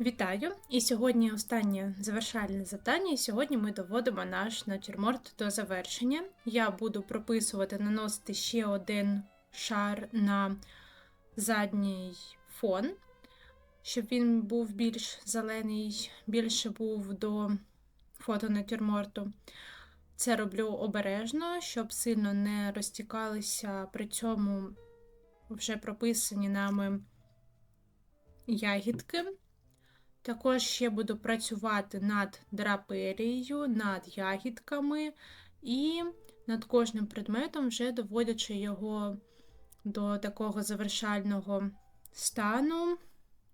Вітаю! І сьогодні останнє завершальне завдання. І сьогодні ми доводимо наш натюрморт до завершення. Я буду прописувати, наносити ще один шар на задній фон, щоб він був більш зелений, більше був до фото натюрморту. Це роблю обережно, щоб сильно не розтікалися при цьому вже прописані нами ягідки. Також ще буду працювати над драперією, над ягідками і над кожним предметом, вже доводячи його до такого завершального стану,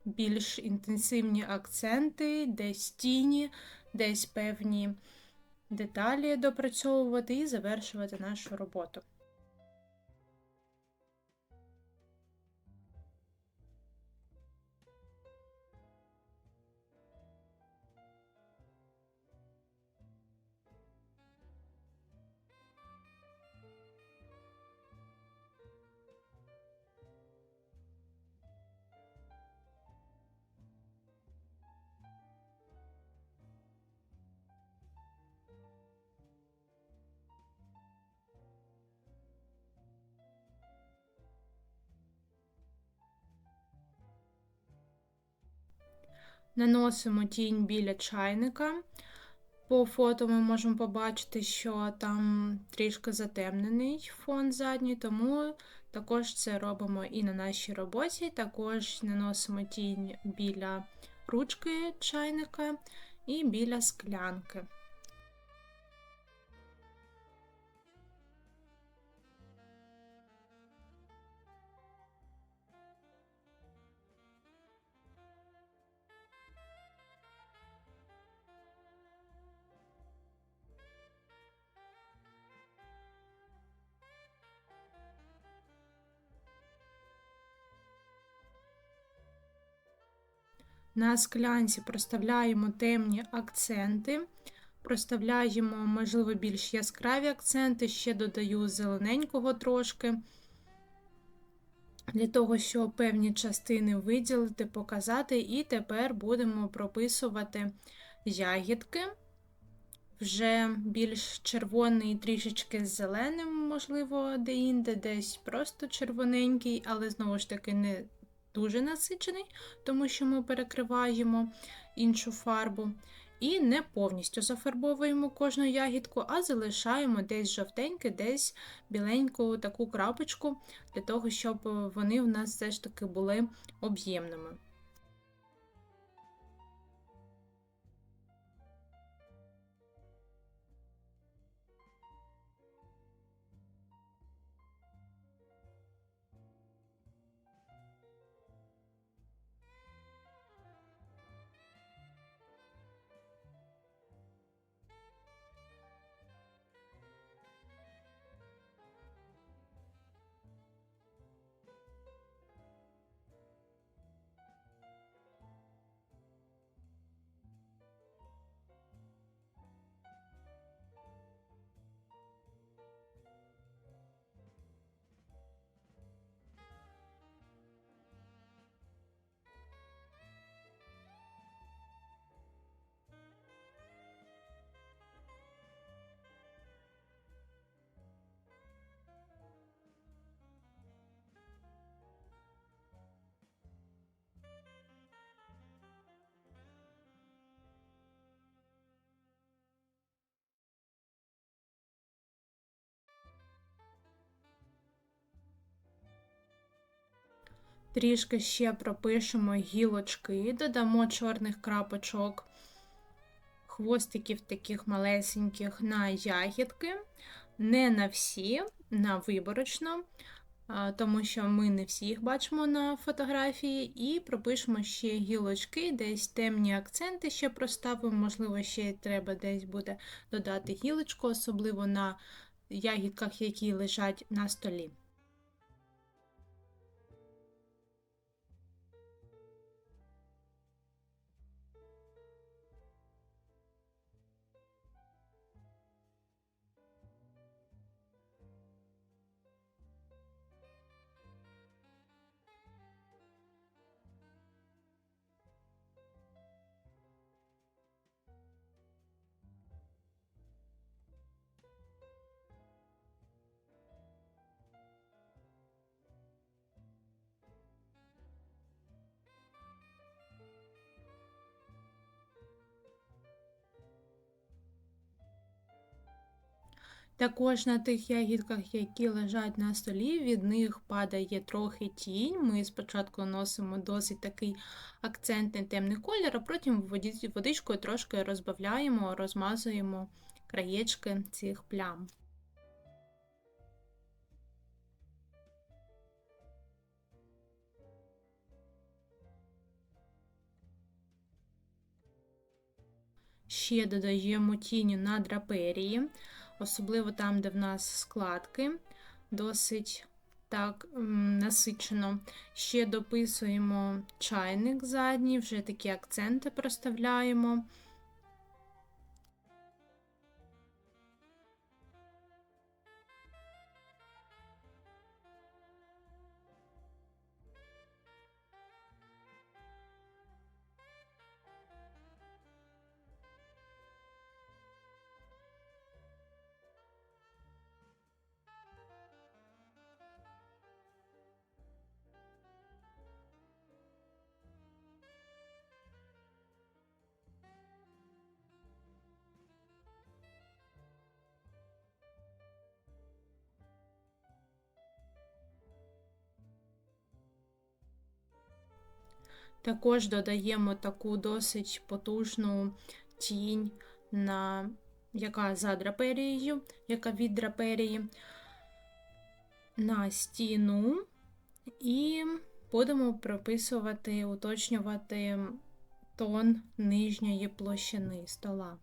більш інтенсивні акценти, десь тіні, десь певні деталі допрацьовувати і завершувати нашу роботу. Наносимо тінь біля чайника. По фото ми можемо побачити, що там трішки затемнений фон задній, тому також це робимо і на нашій роботі. Також наносимо тінь біля ручки чайника і біля склянки. На склянці проставляємо темні акценти, проставляємо, можливо, більш яскраві акценти, ще додаю зелененького трошки, для того, щоб певні частини виділити, показати, і тепер будемо прописувати ягідки. Вже більш червоний, трішечки з зеленим, можливо, де-інде, десь просто червоненький, але знову ж таки не дуже насичений, тому що ми перекриваємо іншу фарбу. І не повністю зафарбовуємо кожну ягідку, а залишаємо десь жовтеньке, десь біленьку таку крапочку, для того, щоб вони в нас все ж таки були об'ємними. Трішки ще пропишемо гілочки, додамо чорних крапочок, хвостиків таких малесеньких на ягідки, не на всі, на виборочно, тому що ми не всіх бачимо на фотографії, і пропишемо ще гілочки, десь темні акценти ще проставимо, можливо, ще треба десь буде додати гілочку, особливо на ягідках, які лежать на столі. Також на тих ягідках, які лежать на столі, від них падає трохи тінь. Ми спочатку носимо досить такий акцентний темний колір, а потім водичкою трошки розбавляємо, розмазуємо краєчки цих плям. Ще додаємо тіні на драперії, особливо там, де в нас складки, досить так насичено. Ще дописуємо чайник задній, вже такі акценти проставляємо. Також додаємо таку досить потужну тінь, на, яка за драперією, яка від драперії, на стіну, і будемо прописувати, уточнювати тон нижньої площини стола.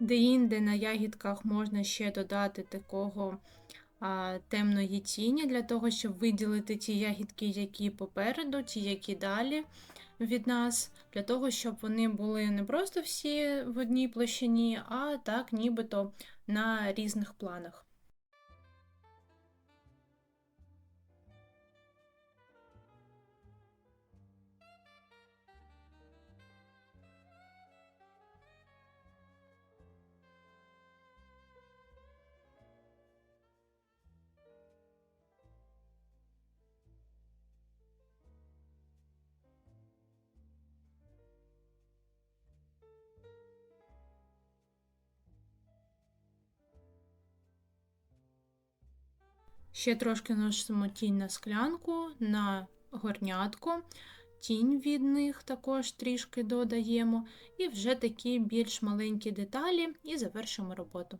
Де-інде на ягідках можна ще додати такого а, темної тіні для того, щоб виділити ті ягідки, які попереду, ті, які далі від нас, для того, щоб вони були не просто всі в одній площині, а так нібито на різних планах. Ще трошки наносимо тінь на склянку, на горнятку, тінь від них також трішки додаємо, і вже такі більш маленькі деталі, і завершимо роботу.